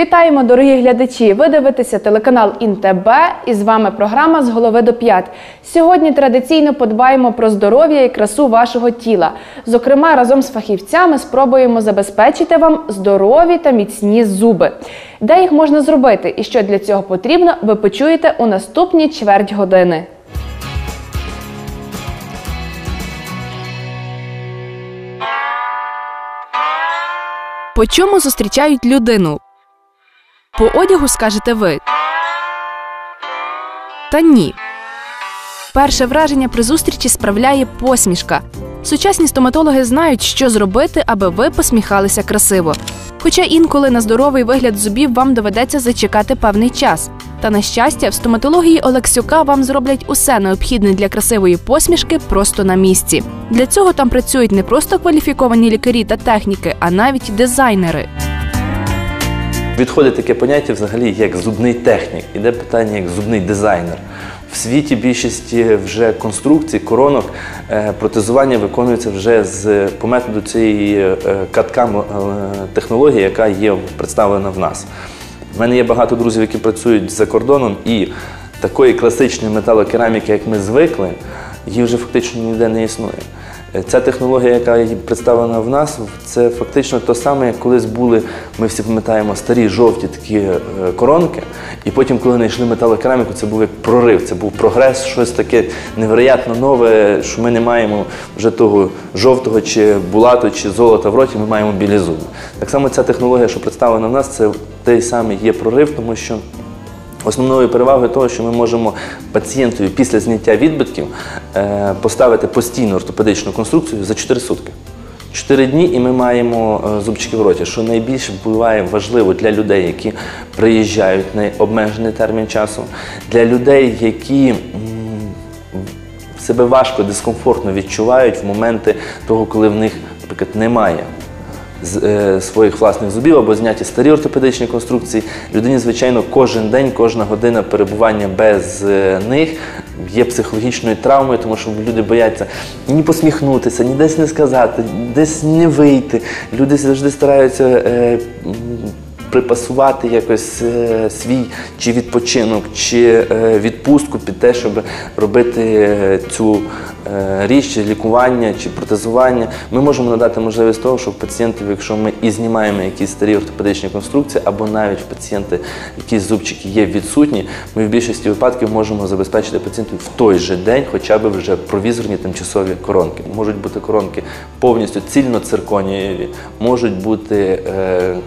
Вітаємо, дорогі глядачі! Ви дивитеся телеканал ІНТБ і з вами програма з голови до п'ят. Сьогодні традиційно подбаємо про здоров'я і красу вашого тіла. Зокрема, разом з фахівцями спробуємо забезпечити вам здорові та міцні зуби. Де їх можна зробити і що для цього потрібно, ви почуєте у наступні чверть години. По чому зустрічають людину? По одягу скажете ви. Та ні. Перше враження при зустрічі справляє посмішка. Сучасні стоматологи знають, що зробити, аби ви посміхалися красиво. Хоча інколи на здоровий вигляд зубів вам доведеться зачекати певний час. Та на щастя, в стоматології Олексюка вам зроблять усе необхідне для красивої посмішки просто на місці. Для цього там працюють не просто кваліфіковані лікарі та техніки, а навіть дизайнери. Відходить таке поняття взагалі як зубний технік. Іде питання як зубний дизайнер. В світі більшості вже конструкцій, коронок, е, протезування виконується вже з по методу цієї е, каткам е, технології, яка є представлена в нас. У мене є багато друзів, які працюють за кордоном, і такої класичної металокераміки, як ми звикли, її вже фактично ніде не існує. Е, Ця технологія, яка представлена в нас, це фактично те саме, як колись були, ми всі пам'ятаємо, старі жовті такі е, коронки. І потім, коли знайшли металокераміку, це був як прорив, це був прогрес, щось таке невероятно нове, що ми не маємо вже того жовтого чи булату, чи золота в роті, ми маємо білі зуби. Так само ця технологія, що представлена в нас, це той самий є прорив, тому що. Основною перевагою того, що ми можемо пацієнтові після зняття відбитків е, поставити постійну ортопедичну конструкцію за 4 сутки. 4 дні і ми маємо е, зубчики в роті, що найбільше буває важливо для людей, які приїжджають на обмежений термін часу, для людей, які себе важко, дискомфортно відчувають в моменти того, коли в них, наприклад, немає з е, своїх власних зубів або зняті старі ортопедичні конструкції. Людині, звичайно, кожен день, кожна година перебування без е, них є психологічною травмою, тому що люди бояться ні посміхнутися, ні десь не сказати, десь не вийти. Люди завжди стараються. Е, Припасувати якось е, свій чи відпочинок, чи е, відпустку під те, щоб робити е, цю річ, чи лікування чи протезування. Ми можемо надати можливість того, щоб пацієнтів, якщо ми і знімаємо якісь старі ортопедичні конструкції, або навіть в пацієнти якісь зубчики є відсутні, ми в більшості випадків можемо забезпечити пацієнту в той же день, хоча б вже провізорні тимчасові коронки. Можуть бути коронки повністю цільноцирконієві, можуть бути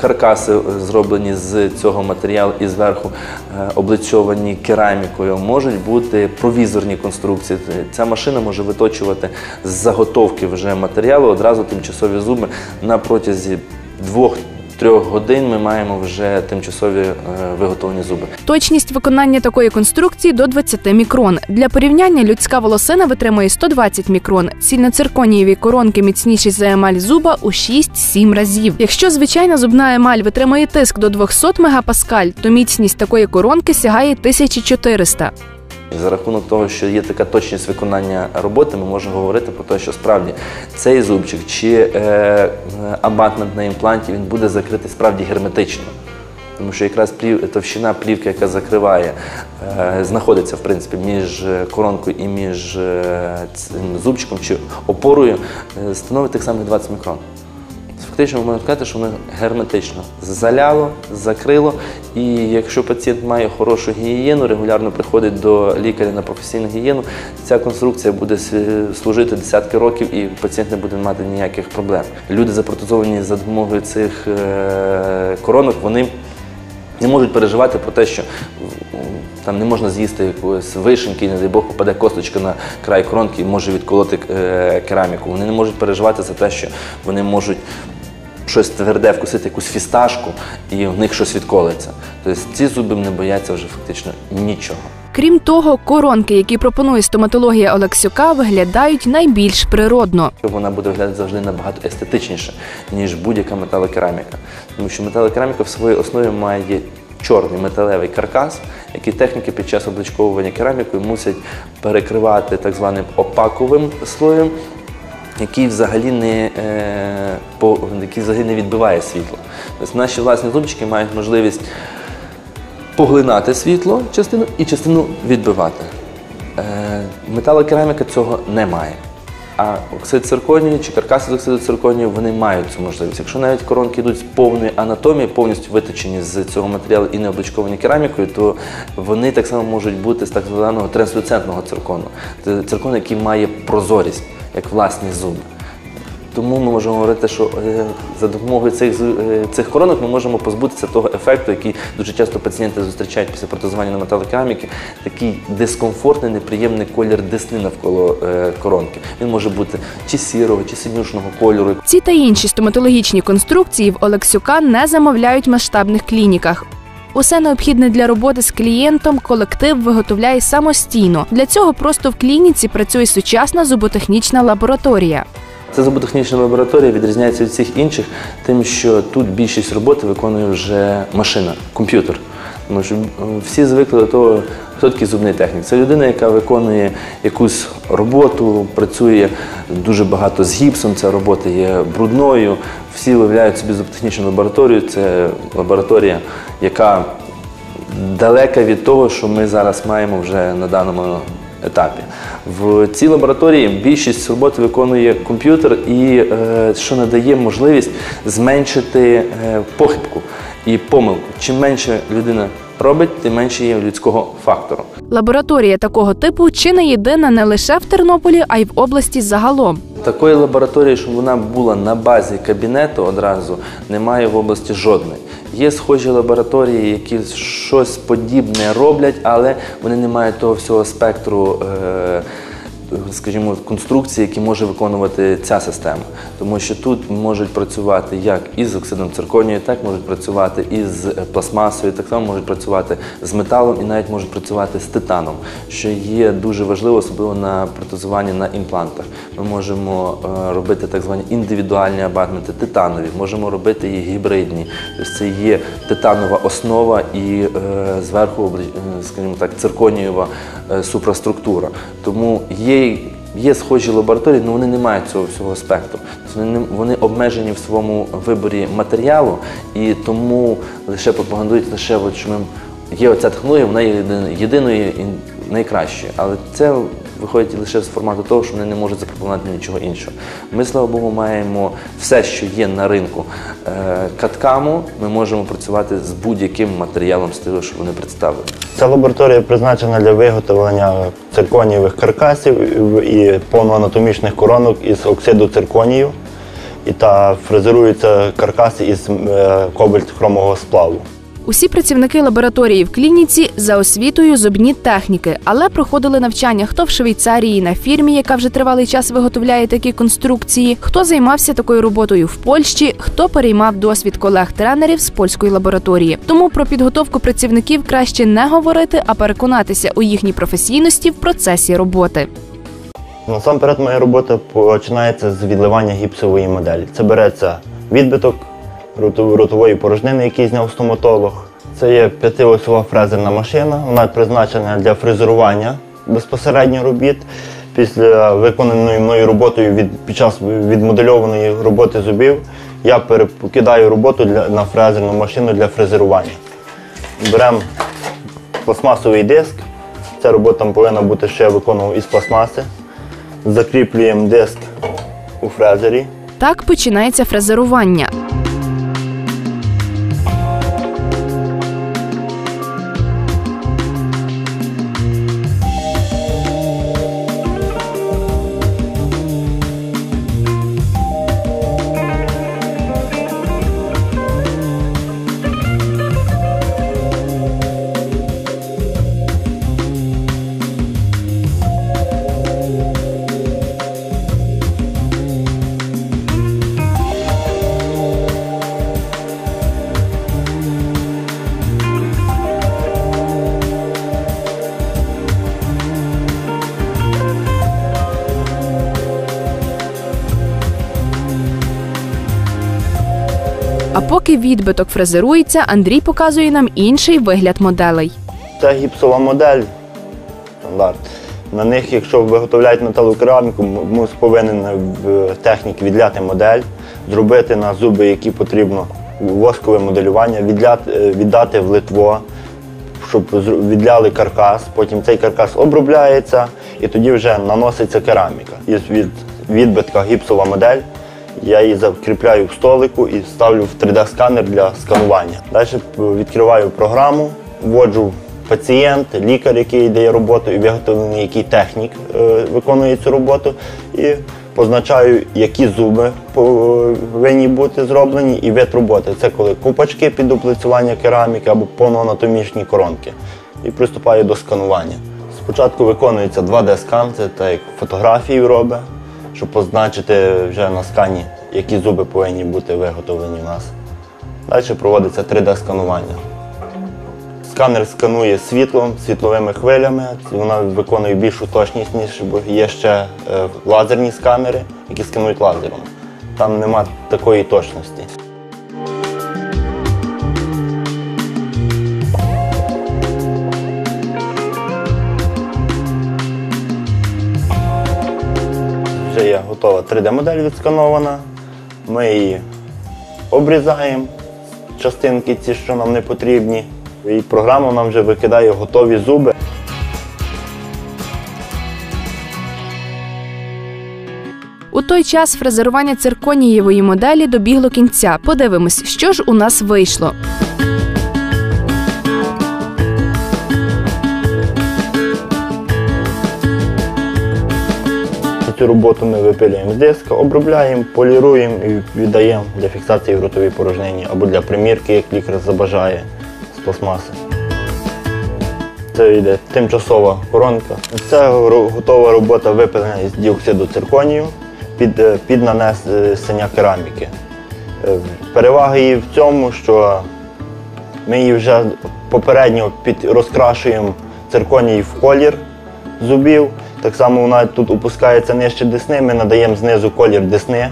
каркаси зроблені з цього матеріалу і зверху е, облицьовані керамікою, можуть бути провізорні конструкції. Ця машина може виточувати з заготовки вже матеріалу одразу тимчасові зуби на протязі двох. Трьох годин ми маємо вже тимчасові е, виготовлені зуби. Точність виконання такої конструкції до 20 мікрон. Для порівняння людська волосина витримує 120 мікрон. Цільноцирконієві коронки міцніші за емаль зуба у 6-7 разів. Якщо звичайна зубна емаль витримує тиск до 200 мегапаскаль, то міцність такої коронки сягає 1400. За рахунок того, що є така точність виконання роботи, ми можемо говорити про те, що справді цей зубчик чи е, е, абатмент на імпланті він буде закритий справді герметично. Тому що якраз плів, товщина плівки, яка закриває, е, знаходиться в принципі між коронкою і між е, цим зубчиком чи опорою, е, становить тих самих 20 мікрон. Фактично можемо сказати, що воно герметично заляло, закрило. І якщо пацієнт має хорошу гігієну, регулярно приходить до лікаря на професійну гігієну, ця конструкція буде служити десятки років і пацієнт не буде мати ніяких проблем. Люди запротезовані за допомогою цих е, коронок, вони не можуть переживати про те, що там не можна з'їсти якоїсь вишеньки, не дай Бог попаде косточка на край коронки і може відколоти е, кераміку. Вони не можуть переживати за те, що вони можуть щось тверде вкусити, якусь фісташку, і в них щось відколиться. Тобто ці зуби не бояться вже фактично нічого. Крім того, коронки, які пропонує стоматологія Олексюка, виглядають найбільш природно. Вона буде виглядати завжди набагато естетичніше, ніж будь-яка металокераміка. Тому що металокераміка в своїй основі має чорний металевий каркас, який техніки під час обличковування керамікою мусять перекривати так званим опаковим слоєм. Який взагалі не, е, по, який взагалі не відбиває світло. Тобто наші власні зубчики мають можливість поглинати світло частину і частину відбивати. Е, металокераміка цього не має. А оксид цирконію чи каркаси з оксиду цирконію вони мають цю можливість. Якщо навіть коронки йдуть з повної анатомії, повністю виточені з цього матеріалу і не обличковані керамікою, то вони так само можуть бути з так званого транслюцентного циркону. Це циркон, який має прозорість, як власні зуби. Тому ми можемо говорити, що е, за допомогою цих, е, цих коронок ми можемо позбутися того ефекту, який дуже часто пацієнти зустрічають після протезування на металокераміки, такий дискомфортний, неприємний колір десни навколо е, коронки. Він може бути чи сірого, чи синюшного кольору. Ці та інші стоматологічні конструкції в Олексюка не замовляють масштабних клініках. Усе необхідне для роботи з клієнтом колектив виготовляє самостійно. Для цього просто в клініці працює сучасна зуботехнічна лабораторія. Ця зуботехнічна лабораторія відрізняється від всіх інших, тим, що тут більшість роботи виконує вже машина, комп'ютер. Тому що всі звикли до того, хто такий зубний технік. Це людина, яка виконує якусь роботу, працює дуже багато з гіпсом, ця робота є брудною. Всі уявляють собі зуботехнічну лабораторію. Це лабораторія, яка далека від того, що ми зараз маємо вже на даному етапі. В цій лабораторії більшість роботи виконує комп'ютер е, що надає можливість зменшити е, похибку і помилку. Чим менше людина робить, тим менше є людського фактору. Лабораторія такого типу чи не єдина не лише в Тернополі, а й в області загалом. Такої лабораторії, щоб вона була на базі кабінету одразу, немає в області жодної. Є схожі лабораторії, які щось подібне роблять, але вони не мають того всього спектру. Е- Скажімо, конструкції, які може виконувати ця система, тому що тут можуть працювати як із оксидом цирконію, так можуть працювати із пластмасою, так само можуть працювати з металом і навіть можуть працювати з титаном, що є дуже важливо, особливо на протезуванні на імплантах. Ми можемо е, робити так звані індивідуальні абатменти, титанові, можемо робити і гібридні. Тобто це є титанова основа і е, зверху, е, скажімо так, цирконієва е, супраструктура. Тому є Є схожі лабораторії, але вони не мають цього всього спектру. Тобто Вони, вони обмежені в своєму виборі матеріалу і тому лише пропагандують лише, от, що ми, є оця технологія, вона є єдиною і найкращою. Але це виходить лише з формату того, що вони не можуть запропонувати нічого іншого. Ми, слава Богу, маємо все, що є на ринку е, каткаму, ми можемо працювати з будь-яким матеріалом з що вони представили. Ця лабораторія призначена для виготовлення цирконієвих каркасів і повноанатомічних коронок із оксиду цирконію. І та фрезеруються каркаси із е, кобальт-хромового сплаву. Усі працівники лабораторії в клініці за освітою зубні техніки, але проходили навчання хто в Швейцарії на фірмі, яка вже тривалий час виготовляє такі конструкції, хто займався такою роботою в Польщі, хто переймав досвід колег-тренерів з польської лабораторії. Тому про підготовку працівників краще не говорити, а переконатися у їхній професійності в процесі роботи. Насамперед, моя робота починається з відливання гіпсової моделі. Це береться відбиток ротової порожнини, який зняв стоматолог. Це є п'ятиосова фрезерна машина. Вона призначена для фрезерування безпосередньо робіт. Після виконаної мною роботою від, під час відмодельованої роботи зубів я перекидаю роботу для, на фрезерну машину для фрезерування. Беремо пластмасовий диск. Ця робота повинна бути ще виконана із пластмаси. Закріплюємо диск у фрезері. Так починається фрезерування. Поки відбиток фрезерується, Андрій показує нам інший вигляд моделей. Це гіпсова модель. На них, якщо виготовляють металокераміку, мус повинен в технік відляти модель, зробити на зуби, які потрібно воскове моделювання, е, віддати в литво, щоб відляли каркас, потім цей каркас обробляється і тоді вже наноситься кераміка. Із від відбитка гіпсова модель. Я її закріпляю в столику і ставлю в 3D-сканер для сканування. Далі відкриваю програму, вводжу пацієнт, лікар, який дає роботу, і виготовлений який технік е, виконує цю роботу. І позначаю, які зуби повинні бути зроблені, і вид роботи. Це коли купачки під дуплицювання кераміки або повноанатомічні коронки. І приступаю до сканування. Спочатку виконується 2D-скан, це так як фотографію робить, щоб позначити вже на скані, які зуби повинні бути виготовлені у нас. Далі проводиться 3D-сканування. Сканер сканує світлом, світловими хвилями. Вона виконує більшу точність, ніж є ще е, лазерні сканери, які сканують лазером. Там нема такої точності. Готова 3D-модель відсканована. Ми її обрізаємо, частинки ці, що нам не потрібні. І програма нам вже викидає готові зуби. У той час фрезерування цирконієвої моделі добігло кінця. Подивимось, що ж у нас вийшло. Цю роботу ми випилюємо з диска, обробляємо, поліруємо і віддаємо для фіксації в ротовій порожнині або для примірки, як лікар забажає з пластмаси. Це йде тимчасова коронка. Це готова робота випилення із діоксиду цирконію під, е, під нанесення кераміки. Е, Перевага її в цьому, що ми її вже попередньо під, розкрашуємо цирконій в колір зубів. Так само вона тут опускається нижче десни, ми надаємо знизу колір десни.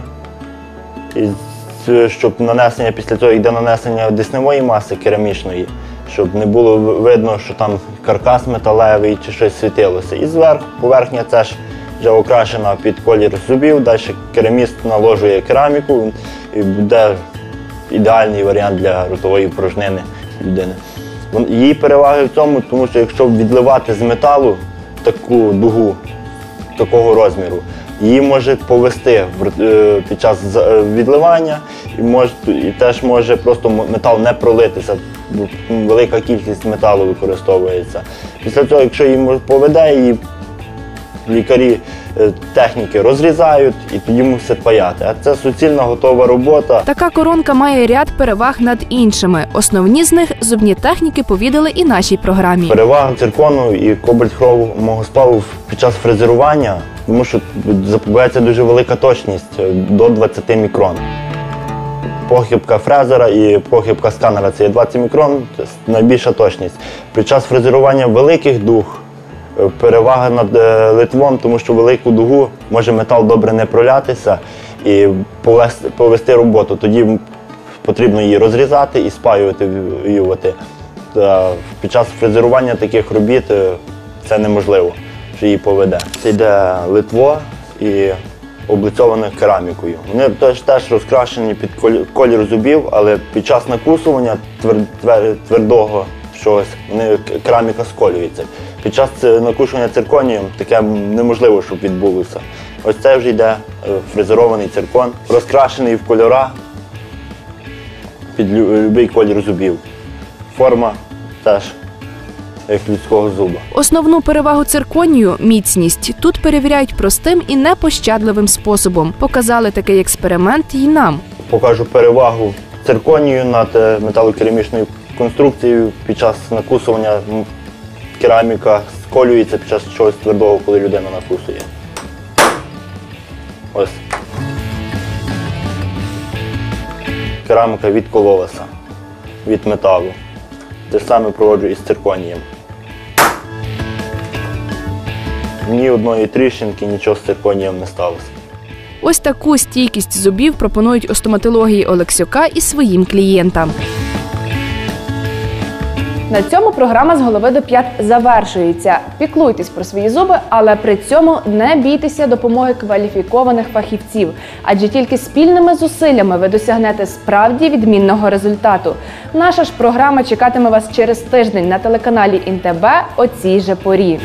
Щоб нанесення після цього йде нанесення десневої маси керамічної, щоб не було видно, що там каркас металевий чи щось світилося. І зверху поверхня це ж вже окрашена під колір зубів, далі кераміст наложує кераміку і буде ідеальний варіант для ротової порожнини людини. Її переваги в цьому, тому що якщо відливати з металу таку дугу такого розміру, її може повести е, під час е, відливання і, може, і теж може просто метал не пролитися, бо велика кількість металу використовується. Після цього, якщо її поведе, її лікарі е, техніки розрізають і тоді мусять паяти. А це суцільна готова робота. Така коронка має ряд переваг над іншими. Основні з них зубні техніки повідали і нашій програмі. Перевага циркону і кобальт хромового сплаву під час фрезерування, тому що запобувається дуже велика точність е, до 20 мікрон. Похибка фрезера і похибка сканера це є 20 мікрон, це найбільша точність. Під час фрезерування великих дуг е, перевага над е, литвом, тому що велику дугу може метал добре не пролятися і повести, повести роботу. Тоді потрібно її розрізати і спаювати. Та під час фрезерування таких робіт е, це неможливо, що її поведе. Це йде литво і облицьоване керамікою. Вони теж, теж розкрашені під колі- колір зубів, але під час накусування твер- твер- твердого чогось вони кераміка сколюється. Під час е, накушування цирконієм таке неможливо, щоб відбулося. Ось це вже йде е, фрезерований циркон, розкрашений в кольора під будь-який колір зубів. Форма теж як людського зуба. Основну перевагу цирконію міцність тут перевіряють простим і непощадливим способом. Показали такий експеримент і нам. Покажу перевагу цирконію над е, металокерамічною конструкцією під час накусування кераміка сколюється під час чогось твердого, коли людина накусує. Ось. Кераміка відкололася від металу. Те ж саме проводжу із цирконієм. Ні одної тріщинки, нічого з цирконієм не сталося. Ось таку стійкість зубів пропонують у стоматології Олексюка і своїм клієнтам. На цьому програма з голови до п'ят завершується. Піклуйтесь про свої зуби, але при цьому не бійтеся допомоги кваліфікованих фахівців, адже тільки спільними зусиллями ви досягнете справді відмінного результату. Наша ж програма чекатиме вас через тиждень на телеканалі ІНТБ о цій же порі.